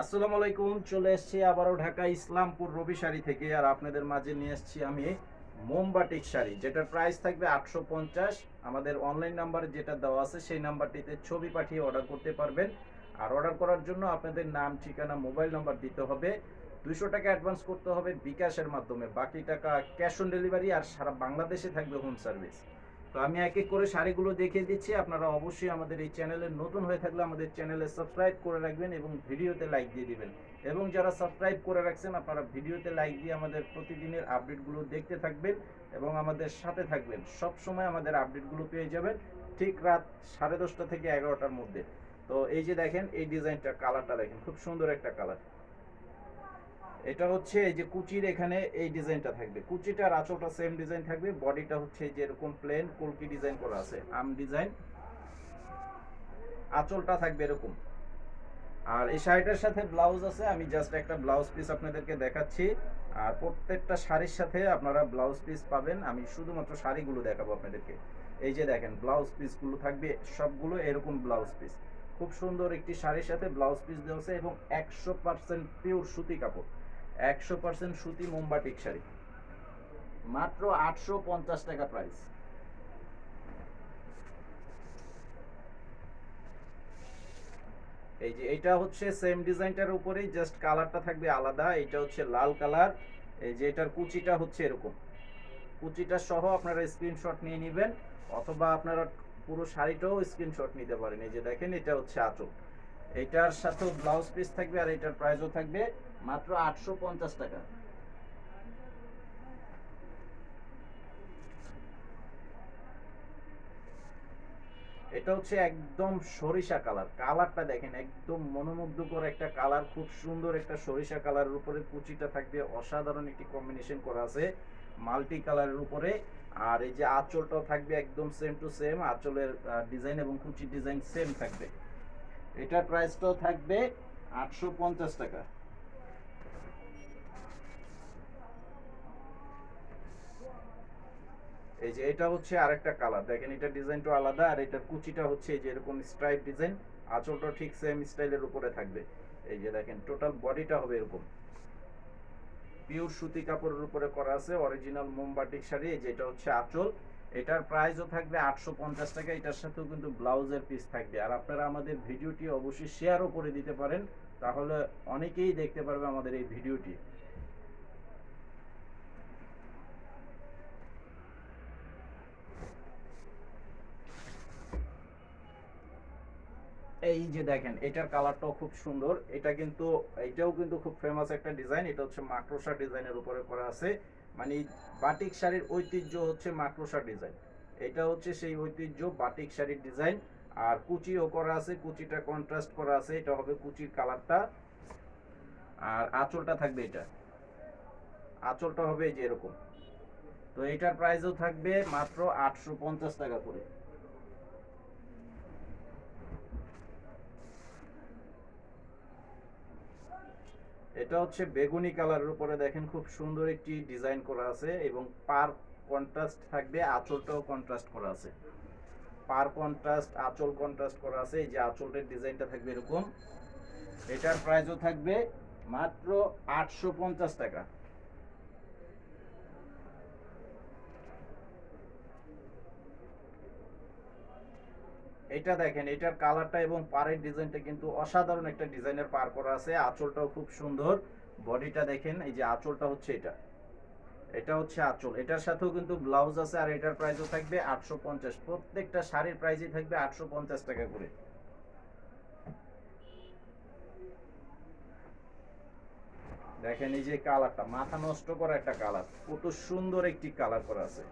আসসালামু আলাইকুম, চলে এসেছি আবারও ঢাকা ইসলামপুর রবি শাড়ি থেকে, আর আপনাদের মাঝে নিয়ে এসেছি আমি মোমবাটিক শাড়ি, যেটার প্রাইস থাকবে আটশো পঞ্চাশ। আমাদের অনলাইন নাম্বার যেটা দেওয়া আছে, সেই নাম্বারটিতে ছবি পাঠিয়ে অর্ডার করতে পারবেন। আর অর্ডার করার জন্য আপনাদের নাম, ঠিকানা মোবাইল নাম্বার দিতে হবে। দুইশো টাকা অ্যাডভান্স করতে হবে বিকাশের মাধ্যমে। বাকি টাকা ক্যাশ অন ডেলিভারি আর সারা বাংলাদেশে থাকবে হোম সার্ভিস তো আমি এক এক করে শাড়িগুলো দেখিয়ে দিচ্ছি। আপনারা অবশ্যই আমাদের এই চ্যানেলে নতুন হয়ে থাকলে আমাদের চ্যানেলে সাবস্ক্রাইব করে রাখবেন এবং ভিডিওতে লাইক দিয়ে দিবেন। এবং যারা সাবস্ক্রাইব করে রাখছেন, আপনারা ভিডিওতে লাইক দিয়ে আমাদের প্রতিদিনের আপডেটগুলো দেখতে থাকবেন এবং আমাদের সাথে থাকবেন। সব সময় আমাদের আপডেটগুলো পেয়ে যাবেন ঠিক রাত সাড়ে দশটা থেকে এগারোটার মধ্যে। তো এই যে দেখেন, এই ডিজাইনটা কালারটা দেখেন, খুব সুন্দর একটা কালার। এটা হচ্ছে এই যে কুচির এখানে এই ডিজাইনটা থাকবে। কুচিটার আঁচলটা সেম ডিজাইন থাকবে বডিটা হচ্ছে যে এরকম প্লেন কলকি ডিজাইন করা আছে, আম ডিজাইন আঁচলটা থাকবে এরকম। আর এই শাড়িটার সাথে ব্লাউজ আছে, আমি জাস্ট একটা ব্লাউজ পিস আপনাদেরকে দেখাচ্ছি। আর প্রত্যেকটা শাড়ির সাথে আপনারা ব্লাউজ পিস পাবেন। আমি শুধুমাত্র শাড়িগুলো দেখাবো আপনাদেরকে। এই যে দেখেন ব্লাউজ পিসগুলো থাকবে, সবগুলো এরকম ব্লাউজ পিস খুব সুন্দর একটি শাড়ির সাথে ব্লাউজ পিস দেওয়া আছে এবং একশো পার্সেন্ট পিওর সুতি কাপড়। একশো পার্সেন্ট সুতি মোমবাটিক শাড়ি। মাত্র আটশো পঞ্চাশ টাকা প্রাইস এই যে এটা হচ্ছে সেম ডিজাইনটার উপরেই জাস্ট কালারটা থাকবে আলাদা এটা হচ্ছে লাল কালার এই যে এটার কুচিটা হচ্ছে এরকম। কুচিটা সহ আপনারা স্ক্রিনশট নিয়ে নেবেন, অথবা আপনারা পুরো শাড়িটাও স্ক্রিনশট নিতে পারেন। এই যে দেখেন, এটা হচ্ছে আঁচল। এটার সাথেও ব্লাউজ পিস থাকবে আর এটার প্রাইসও থাকবে মাত্র আটশো পঞ্চাশ টাকা। এটা হচ্ছে একদম সরিষা কালার। কালারটা দেখেন, একদম মনোমুগ্ধকর একটা কালার, খুব সুন্দর একটা সরিষা কালারের উপরে কুচিটা থাকবে। অসাধারণ একটি কম্বিনেশন করা আছে মাল্টি কালারের উপরে। আর এই যে আঁচলটাও থাকবে একদম সেম টু সেম আঁচলের ডিজাইন এবং কুচির ডিজাইন সেম থাকবে। এটার প্রাইসটাও থাকবে আটশো পঞ্চাশ টাকা। এই যে এটা হচ্ছে আরেকটা কালার দেখেন এটা ডিজাইনটা আলাদা আর এটার কুচিটা হচ্ছে এই যে এরকম স্ট্রাইপ ডিজাইন আঁচলটা ঠিক সেম স্টাইলের উপরে থাকবে। এই যে দেখেন টোটাল বডিটা হবে এরকম। পিওর সুতি কাপড়ের উপরে করা আছে অরিজিনাল মোমবাটিক শাড়ি, এই যে এটা হচ্ছে আঁচল। এটার প্রাইসও থাকবে আটশো পঞ্চাশ টাকা, এটার সাথেও কিন্তু ব্লাউজের পিস থাকবে। আর আপনারা আমাদের ভিডিওটি অবশ্যই শেয়ারও করে দিতে পারেন, তাহলে অনেকেই দেখতে পারবে আমাদের এই ভিডিওটি। এই যে দেখেন, এটার কালারটাও খুব সুন্দর। এটা কিন্তু, এটাও কিন্তু খুব ফেমাস একটা ডিজাইন এটা হচ্ছে মাকড়সা ডিজাইনের উপরে করা আছে। মানে বাটিক শাড়ির ঐতিহ্য হচ্ছে মাকড়সা ডিজাইন এটা হচ্ছে সেই ঐতিহ্য বাটিক শাড়ির ডিজাইন আর কুচিও করা আছে, কুচিটা কন্ট্রাস্ট করা আছে। এটা হবে কুচির কালারটা। আর আঁচলটা থাকবে এটা। আঁচলটা হবে এই যে এরকম। তো এটার প্রাইসও থাকবে মাত্র আটশো পঞ্চাশ টাকা করে। এটা হচ্ছে বেগুনি কালারের উপরে দেখেন খুব সুন্দর একটি ডিজাইন করা আছে এবং পার কন্ট্রাস্ট থাকবে, আঁচলটাও কন্ট্রাস্ট করা আছে। পার কন্ট্রাস্ট, আঁচল কন্ট্রাস্ট করা আছে, এই যে আঁচলটার ডিজাইনটা থাকবে এরকম। এটার প্রাইসও থাকবে মাত্র আটশো পঞ্চাশ টাকা। এটা দেখেন, এটার কালারটা এবং পাড়ের ডিজাইনটা কিন্তু অসাধারণ একটা ডিজাইনের পার করা আছে। আঁচলটাও খুব সুন্দর। বডিটা দেখেন, এই যে আঁচলটা হচ্ছে এটা। এটা হচ্ছে আঁচল। এটার সাথেও কিন্তু ব্লাউজ আছে আর এটার প্রাইসও থাকবে আটশো পঞ্চাশ। প্রত্যেকটা শাড়ির প্রাইসই থাকবে আটশো পঞ্চাশ টাকা করে। দেখেন এই যে কালারটা মাথা নষ্ট করা একটা কালার কত সুন্দর একটি কালার করা আছে।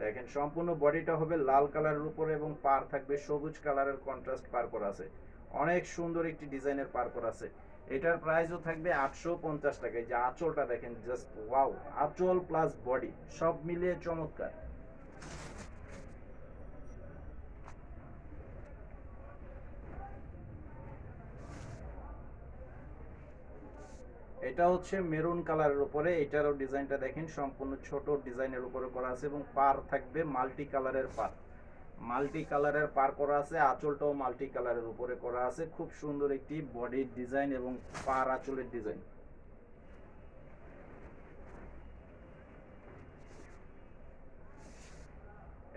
দেখেন, সম্পূর্ণ বডিটা হবে লাল কালারের উপরে এবং পার থাকবে সবুজ কালারের কন্ট্রাস্ট পার করা আছে। অনেক সুন্দর একটি ডিজাইনের পার করা আছে। এটার প্রাইসও থাকবে আটশো পঞ্চাশ টাকা। এই যে আঁচলটা দেখেন জাস্ট ওয়াও আঁচল প্লাস বডি সব মিলিয়ে চমৎকার। এটা হচ্ছে মেরুন কালারের উপরে, এটারও ডিজাইনটা দেখেন, সম্পূর্ণ ছোট ডিজাইনের উপরে করা আছে এবং পার থাকবে মাল্টি কালারের পার। মাল্টি কালারের পার করা আছে, আঁচলটাও মাল্টি কালারের উপরে করা আছে, খুব সুন্দর একটি বডির ডিজাইন এবং পার আঁচলের ডিজাইন।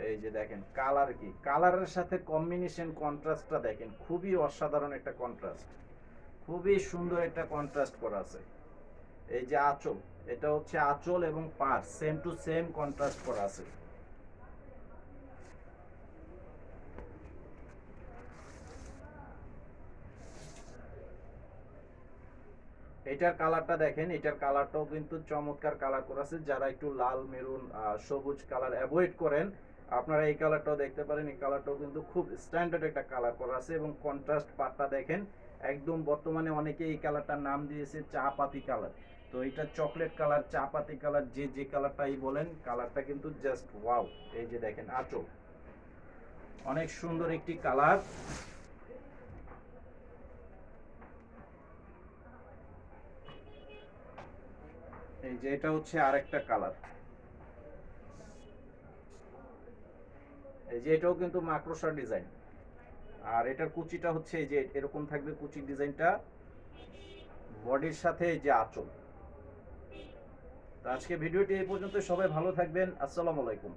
এই যে দেখেন, কালার কি? কালারের সাথে কম্বিনেশন কন্ট্রাস্টটা দেখেন, খুবই অসাধারণ একটা কন্ট্রাস্ট। খুবই সুন্দর একটা কন্ট্রাস্ট করা আছে। এই যে আঁচল, এটা হচ্ছে আঁচল এবং পার সেম টু সেম কন্ট্রাস্ট করা আছে। এটার কালারটা দেখেন, এটার কালারটাও কিন্তু চমৎকার কালার করা আছে। যারা একটু লাল, মেরুন সবুজ কালার অ্যাভয়েড করেন, আপনারা এই কালারটাও দেখতে পারেন। এই কালারটাও কিন্তু খুব স্ট্যান্ডার্ড একটা কালার করা আছে এবং কন্ট্রাস্ট পাটটা দেখেন, একদম বর্তমানে অনেকে এই কালারটার নাম দিয়েছে চা পাতি কালার। তো এটা চকলেট কালার চা পাতি কালার যে যে কালারটাই বলেন কালারটা কিন্তু জাস্ট ওয়াও এই যে দেখেন, আচল। অনেক সুন্দর একটি কালার এই যে এটা হচ্ছে আরেকটা কালার এই যে এটাও কিন্তু মাকড়সার ডিজাইন আর এটার কুচিটা হচ্ছে এই যে এরকম থাকবে কুচির ডিজাইনটা বডির সাথে এই যে আঁচল। তো আজকে ভিডিওটি এই পর্যন্ত সবাই ভালো থাকবেন। আসসালামু আলাইকুম।